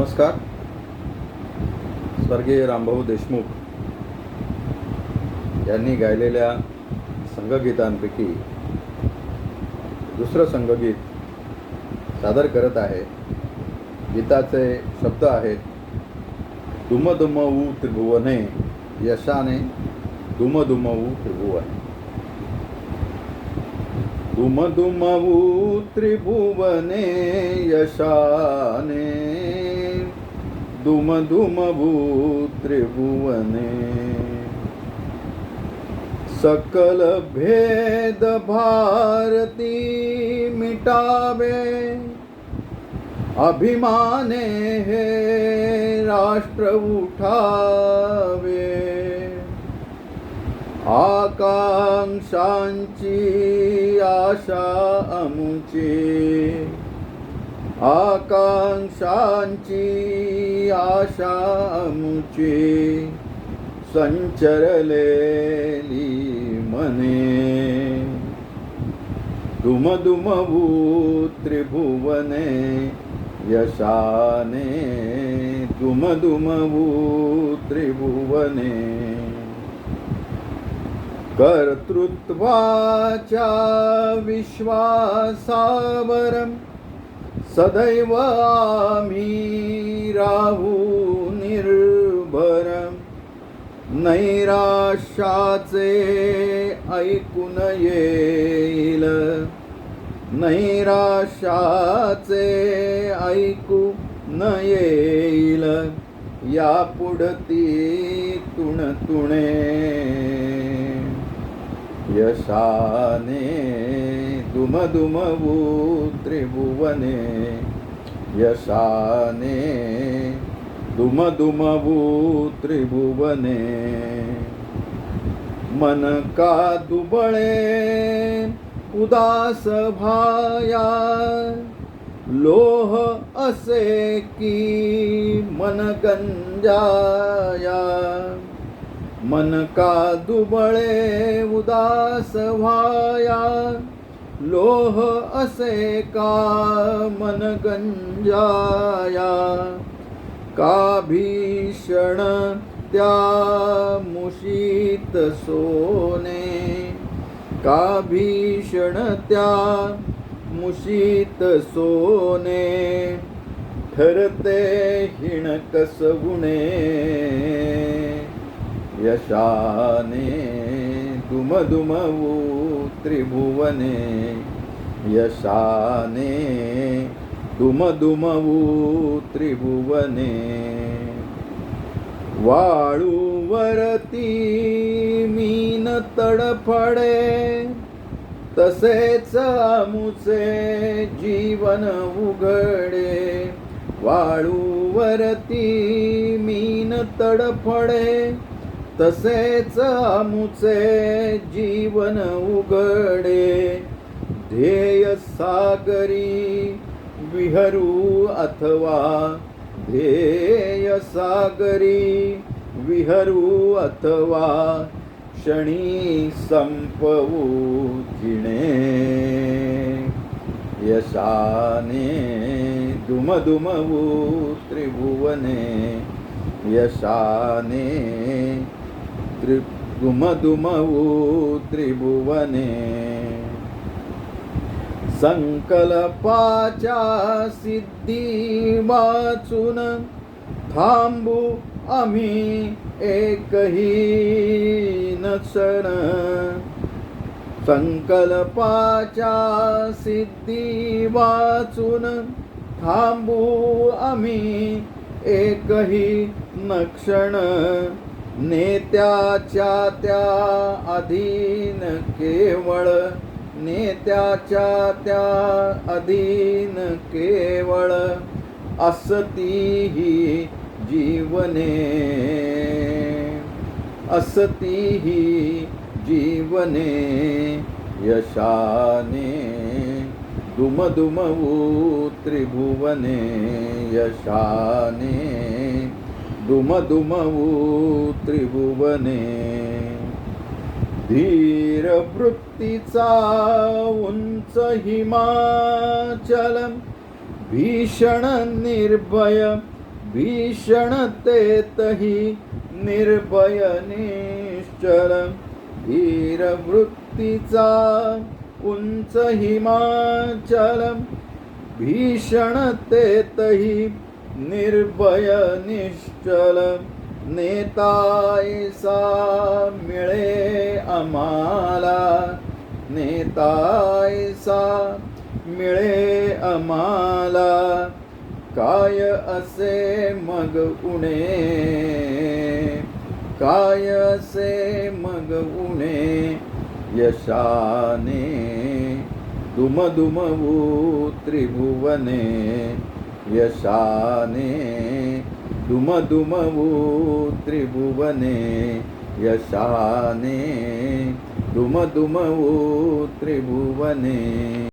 नमस्कार. स्वर्गीय रामभाऊ देशमुख यांनी गायलेल्या संघगीतांपैकी दुसरं संघगीत सादर करत आहे. गीताचे शब्द आहेत दुम दुम ऊ त्रिभुवने यशाने दुम दुम ऊ त्रिभुवने. दुम दुम ऊ त्रिभुवने यशाने त्रिभुवने सकल भेद भारती मिटावे। अभिमाने हे राष्ट्र उठावे। आकांक्षांची आशा अमुची आकांक्षांची आशा संचरलेली मने। दुमदुमभू त्रिभुवने यशाने। दुमदुमभू त्रिभुवने कर्तृत्वाच्या विश्वासावरम् सदैव आम्ही राहू निर्भर. नैराशाचे ऐकून येईल. नैराशाचे ऐकू न येईल. या पुढती तुण तुणे यशाने दुमदुमवू त्रिभुवने यशाने दुमदुमवू त्रिभुवने। मन का दुबळे उदास भाया लोह असे की मन गंजाया मन का दुबळे उदास व्हाया? लोह असे का मन गंजाया? का भीषण त्या मुशीत सोने? का भीषण त्या मुशीत सोने? ठरते हिण कसवुणे यशाने दुमदुमवू त्रिभुवने यशाने दुमदुमवू दुम त्रिभुवने. वाळूवरती मीन तडफडे तसेच आमुचे जीवन उघडे. वाळूवरती मीन तडफडे तसेच आमुचे जीवन उघडे. ध्येय सागरी विहरू अथवा. ध्येय सागरी विहरू अथवा. क्षणी संपवू जिणे. यशाने दुमदुमवू त्रिभुवने. यशाने त्रि त्रिभुवने। संकल्पाच्या सिद्धी वाचून थांबू आम्ही एकही नक्षण। संकल्पाच्या सिद्धी वाचून थांबू आम्ही एकही नक्षण। नेत्याच्या त्या अधीन केवळ नेत्याच्या त्या अधीन केवळ असती ही जीवने. असती ही जीवने यशाने दुमदुमवू त्रिभुवने यशाने. दुम त्रिभुवने. धीरवृत्तीचा उंच हिमाचल भीषण निर्भय भीषणतेतहि निर्भय निश्चल. धीरवृत्तीचा उंच हिमाचल भीषणतेतहि निर्भय निश्चल नेतायसा मिळे आम्हाला. नेतायसा मिळे आम्हाला. काय असे मग उणे? काय असे मग उणे? यशाने दुमदुमवू त्रिभुवने. यशाने दुमदुमवू त्रिभुवने यशाने दुमदुमवू त्रिभुवने.